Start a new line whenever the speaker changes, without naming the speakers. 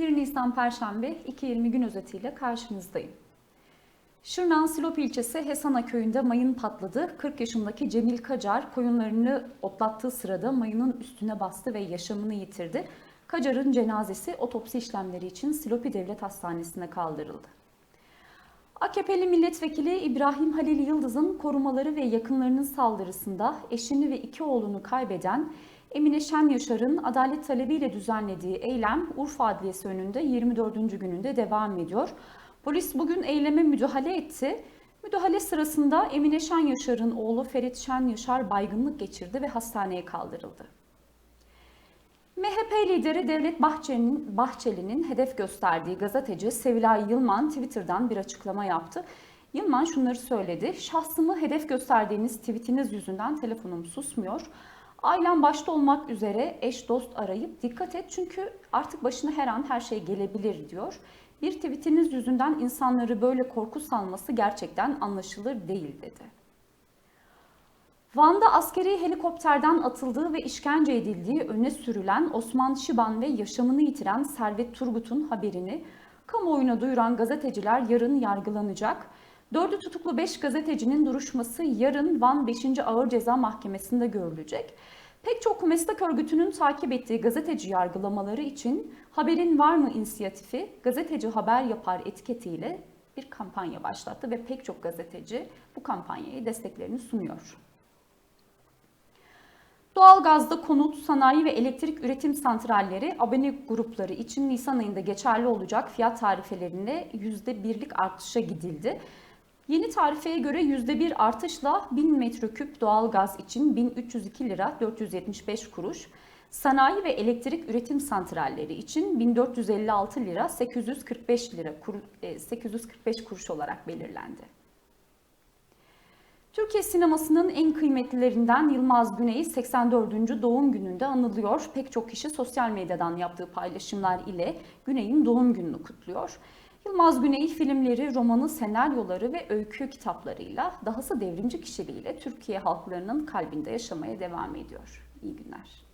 1 Nisan Perşembe 2.20 gün özetiyle karşınızdayım. Şırnak'ın Silop ilçesi Hesana köyünde mayın patladı. 40 yaşındaki Cemil Kacar koyunlarını otlattığı sırada mayının üstüne bastı ve yaşamını yitirdi. Kacar'ın cenazesi otopsi işlemleri için Silopi Devlet Hastanesi'ne kaldırıldı. AKP'li milletvekili İbrahim Halil Yıldız'ın korumaları ve yakınlarının saldırısında eşini ve iki oğlunu kaybeden Emine Şen Yaşar'ın adalet talebiyle düzenlediği eylem Urfa Adliyesi önünde 24. gününde devam ediyor. Polis bugün eyleme müdahale etti. Müdahale sırasında Emine Şen Yaşar'ın oğlu Ferit Şen Yaşar baygınlık geçirdi ve hastaneye kaldırıldı. MHP lideri Devlet Bahçeli'nin, Bahçeli'nin hedef gösterdiği gazeteci Sevilay Yılman Twitter'dan bir açıklama yaptı. Yılman şunları söyledi. Şahsımı hedef gösterdiğiniz tweetiniz yüzünden telefonum susmuyor. Ailem başta olmak üzere eş dost arayıp dikkat et çünkü artık başına her an her şey gelebilir diyor. Bir tweetiniz yüzünden insanları böyle korku salması gerçekten anlaşılır değil dedi. Van'da askeri helikopterden atıldığı ve işkence edildiği öne sürülen Osman Şiban ve yaşamını yitiren Servet Turgut'un haberini kamuoyuna duyuran gazeteciler yarın yargılanacak. Dördü tutuklu 5 gazetecinin duruşması yarın Van 5. Ağır Ceza Mahkemesi'nde görülecek. Pek çok meslek örgütünün takip ettiği gazeteci yargılamaları için Haberin Var mı inisiyatifi gazeteci haber yapar etiketiyle bir kampanya başlattı ve pek çok gazeteci bu kampanyayı desteklerini sunuyor. Doğalgazda konut, sanayi ve elektrik üretim santralleri abone grupları için Nisan ayında geçerli olacak fiyat tarifelerine %1'lik artışa gidildi. Yeni tarifeye göre %1 artışla 1000 metreküp doğalgaz için 1302 lira 475 kuruş, sanayi ve elektrik üretim santralleri için 1456 lira 845 lira 845 kuruş olarak belirlendi. Türkiye sinemasının en kıymetlilerinden Yılmaz Güney 84. doğum gününde anılıyor. Pek çok kişi sosyal medyadan yaptığı paylaşımlar ile Güney'in doğum gününü kutluyor. Yılmaz Güney filmleri, romanı, senaryoları ve öykü kitaplarıyla dahası devrimci kişiliğiyle Türkiye halklarının kalbinde yaşamaya devam ediyor. İyi günler.